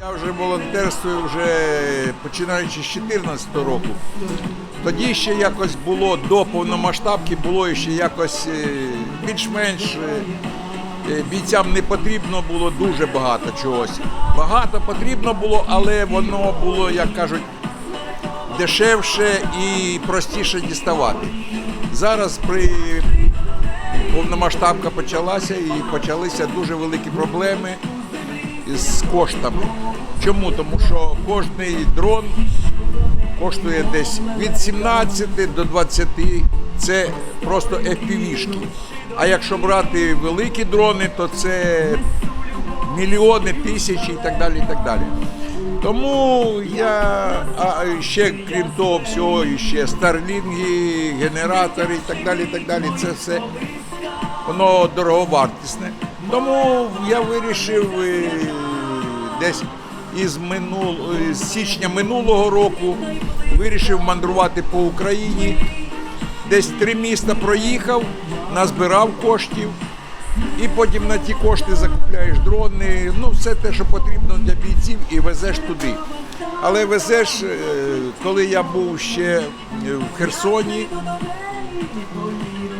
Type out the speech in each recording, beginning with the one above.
Я вже волонтерствую вже починаючи з 2014 року. Тоді ще якось було до повномасштабки, було ще якось е, більш-менш е, е, бійцям не потрібно було дуже багато чогось. Багато потрібно було, але воно було, як кажуть, дешевше і простіше діставати. Зараз при повномасштабка почалася і почалися дуже великі проблеми з коштами. Чому? Тому що кожний дрон коштує десь від 17 до 20. Це просто FPV-шки. А якщо брати великі дрони, то це мільйони, тисячі і так далі. І так далі. Тому я а ще крім того всього, ще старлінги, генератори і так далі. І так далі. Це все воно дороговартісне. Тому я вирішив е, десь із минул, з січня минулого року вирішив мандрувати по Україні. Десь три міста проїхав, назбирав коштів. І потім на ті кошти закупляєш дрони, ну все те, що потрібно для бійців, і везеш туди. Але везеш, е, коли я був ще е, в Херсоні,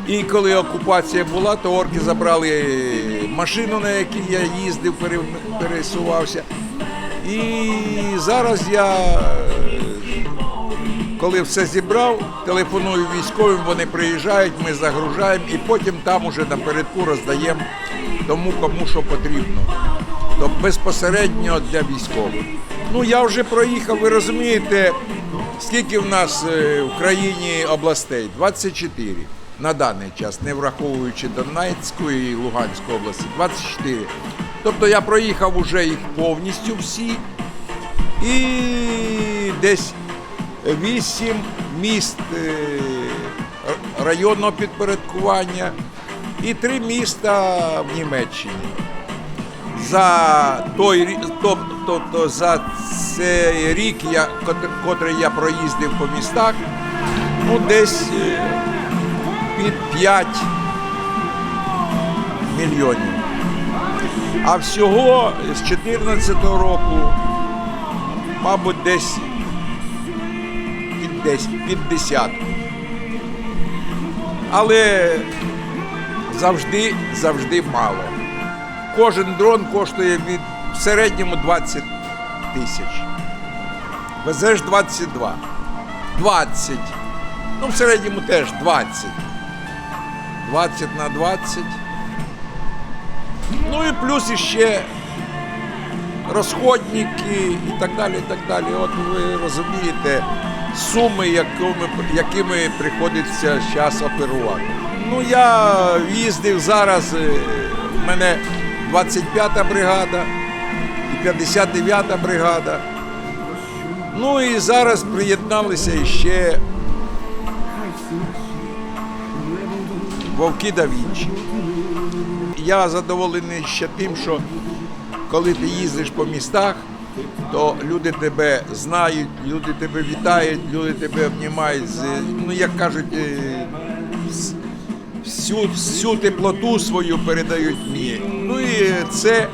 і коли окупація була, то орки забрали машину, на якій я їздив, пересувався. І зараз я, коли все зібрав, телефоную військовим, вони приїжджають, ми загружаємо і потім там уже напередку роздаємо тому, кому що потрібно. Тобто безпосередньо для військових. Ну я вже проїхав, ви розумієте, скільки в нас е, в країні областей? 24 на даний час, не враховуючи Донецьку і Луганську області. 24. Тобто я проїхав уже їх повністю всі. І десь вісім міст е, районного підпорядкування і три міста в Німеччині. За той тобто за цей рік, я, котрий я проїздив по містах, ну десь е, під 5 мільйонів. А всього з 2014 року, мабуть, десь під 10, під десятку. Але завжди, завжди мало. Кожен дрон коштує від в середньому 20 тисяч. Везеш 22. 20. Ну, в середньому теж 20. 20 на 20. Ну і плюс іще розходники і так далі. і так далі. От ви розумієте суми, якими, якими приходиться зараз оперувати. Ну, я їздив зараз, е, в мене 25-та бригада і 59-та бригада. Ну і зараз приєдналися ще вовки да Вінчі. Я задоволений ще тим, що коли ти їздиш по містах, то люди тебе знають, люди тебе вітають, люди тебе обнімають. Ну, як кажуть, е, всю, всю теплоту свою передають мені. Ну і це,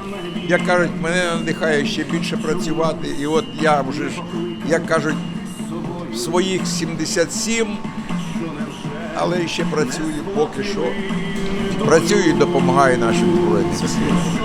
як кажуть, мене надихає ще більше працювати. І от я вже ж, як кажуть, своїх 77, але ще працюю поки що. Працюю і допомагаю нашим силам.